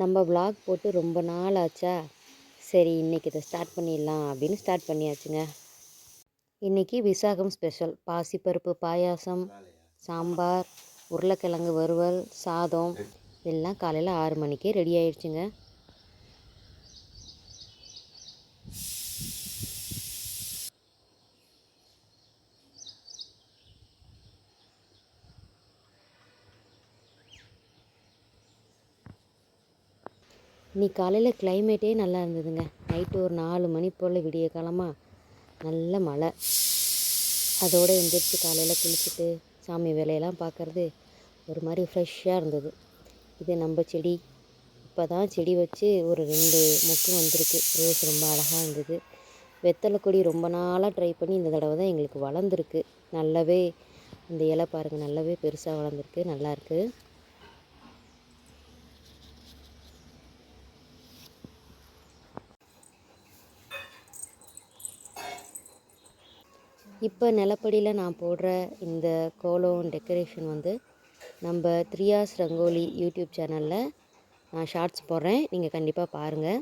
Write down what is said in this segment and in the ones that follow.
நம்ம vlog போட்டு ரொம்ப நாள் ஆச்சா? சரி இன்றைக்கி இதை ஸ்டார்ட் பண்ணிடலாம் அப்படின்னு ஸ்டார்ட் பண்ணியாச்சுங்க. இன்றைக்கி விசாகம் ஸ்பெஷல் பாசிப்பருப்பு பாயாசம் சாம்பார் உருளைக்கிழங்கு வறுவல் சாதம் எல்லாம் காலையில் ஆறு மணிக்கே ரெடி ஆயிடுச்சுங்க. இன்னைக்கு காலையில் கிளைமேட்டே நல்லா இருந்ததுங்க. நைட்டு ஒரு நாலு மணி போல் விடிய காலமாக நல்ல மழை. அதோடு எந்திரிச்சு காலையில் குளிச்சுட்டு சாமி வேலையெல்லாம் பார்க்குறது ஒரு மாதிரி ஃப்ரெஷ்ஷாக இருந்தது. இது நம்ம செடி. இப்போ தான் செடி வச்சு ஒரு ரெண்டு மொக்கு வந்திருக்கு. ரோஸ் ரொம்ப அழகாக இருந்தது. வெத்தலை கொடி ரொம்ப நாளாக ட்ரை பண்ணி இந்த தடவை தான் எங்களுக்கு வளர்ந்துருக்கு. நல்லாவே இந்த இலை பாருங்கள் நல்லாவே பெருசாக வளர்ந்துருக்கு. நல்லாயிருக்கு இப்போ நிலப்படியில் நான் போடுற இந்த கோலம் டெக்கரேஷன் வந்து நம்ம த்ரியாஸ் ரங்கோலி யூடியூப் சேனலில் நான் ஷார்ட்ஸ் போடுறேன். நீங்கள் கண்டிப்பாக பாருங்கள்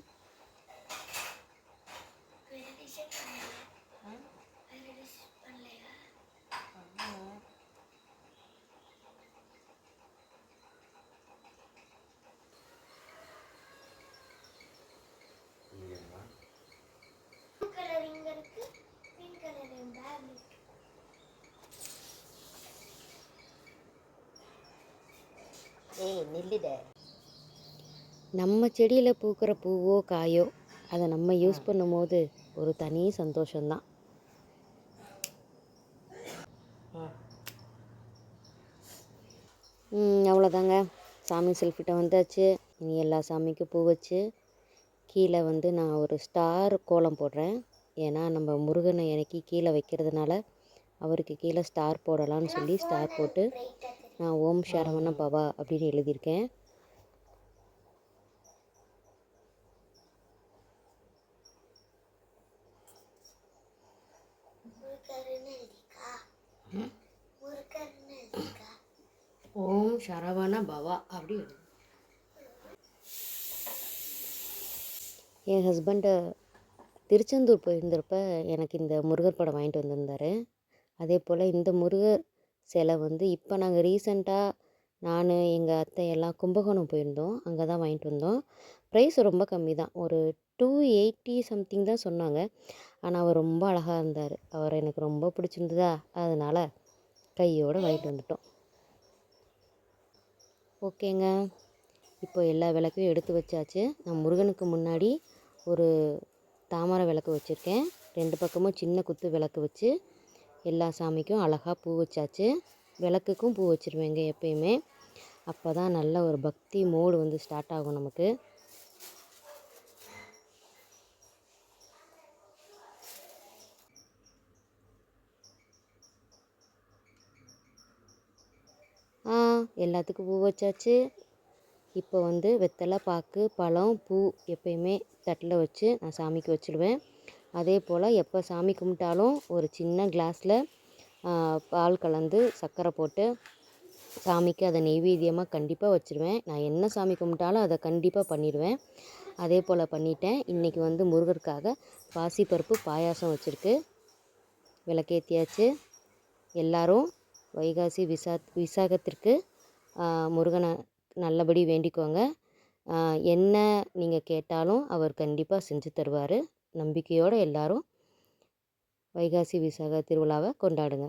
ஏய் நில்லுட. நம்ம செடியில் பூக்கிற பூவோ காயோ அதை நம்ம யூஸ் பண்ணும்போது ஒரு தனி சந்தோஷம்தான். அவ்வளோதாங்க. சாமி செல்ஃபிட்ட வந்தாச்சு. இனி எல்லா சாமிக்கும் பூ வச்சு கீழே வந்து நான் ஒரு ஸ்டார் கோலம் போடுறேன். ஏன்னா நம்ம முருகனை எனக்கு கீழே வைக்கிறதுனால அவருக்கு கீழே ஸ்டார் போடலாம்னு சொல்லி ஸ்டார் போட்டு நான் ஓம் சரவண பவா அப்படின்னு எழுதியிருக்கேன். ஓம் சரவண பவா அப்படி என் ஹஸ்பண்டு திருச்செந்தூர் போயிருந்தப்ப எனக்கு இந்த முருகர் படம் வாங்கிட்டு வந்திருந்தார். அதே போல் இந்த முருகர் சிலை வந்து இப்போ நாங்கள் ரீசெண்டாக நான் எங்கள் அத்தை எல்லாம் கும்பகோணம் போயிருந்தோம். அங்கே தான் வாங்கிட்டு வந்தோம். ப்ரைஸ் ரொம்ப கம்மி தான். ஒரு டூ எயிட்டி சம்திங் தான் சொன்னாங்க. ஆனால் அவர் ரொம்ப அழகாக இருந்தார். அவர் எனக்கு ரொம்ப பிடிச்சிருந்ததா? அதனால் கையோடு வாங்கிட்டு வந்துட்டோம். ஓகேங்க. இப்போ எல்லா விளக்கையும் எடுத்து வச்சாச்சு. நான் முருகனுக்கு முன்னாடி ஒரு தாமரை விளக்கு வச்சுருக்கேன். ரெண்டு பக்கமும் சின்ன குத்து விளக்கு வச்சு எல்லா சாமிக்கும் அழகாக பூ வச்சாச்சு. விளக்குக்கும் பூ வச்சுருவேங்க எப்பயுமே. அப்போ தான் நல்ல ஒரு பக்தி மோடு வந்து ஸ்டார்ட் ஆகும் நமக்கு. ஆ எல்லாத்துக்கும் பூ வச்சாச்சு. இப்போ வந்து வெத்தலை பாக்கு பழம் பூ எப்பயுமே தட்டில் வச்சு நான் சாமிக்கு வச்சுடுவேன் அதே போல் எப்போ சாமி கும்பிட்டாலும் ஒரு சின்ன கிளாஸில் பால் கலந்து சர்க்கரை போட்டு சாமிக்கு அதை நெய்வேத்தியமாக கண்டிப்பாக வச்சுருவேன். நான் என்ன சாமி கும்பிட்டாலும் அதை கண்டிப்பாக பண்ணிடுவேன். அதே போல் பண்ணிட்டேன். இன்றைக்கி வந்து முருகருக்காக பாசிப்பருப்பு பாயாசம் வச்சுருக்கு. விளக்கேற்றியாச்சு எல்லாரும் வைகாசி விசா விசாகத்திற்கு முருகனை நல்லபடி வேண்டிக்கோங்க. என்ன நீங்கள் கேட்டாலும் அவர் கண்டிப்பாக செஞ்சு தருவார். நம்பிக்கையோடு எல்லாரும் வைகாசி விசாக திருவிழாவை கொண்டாடுங்க.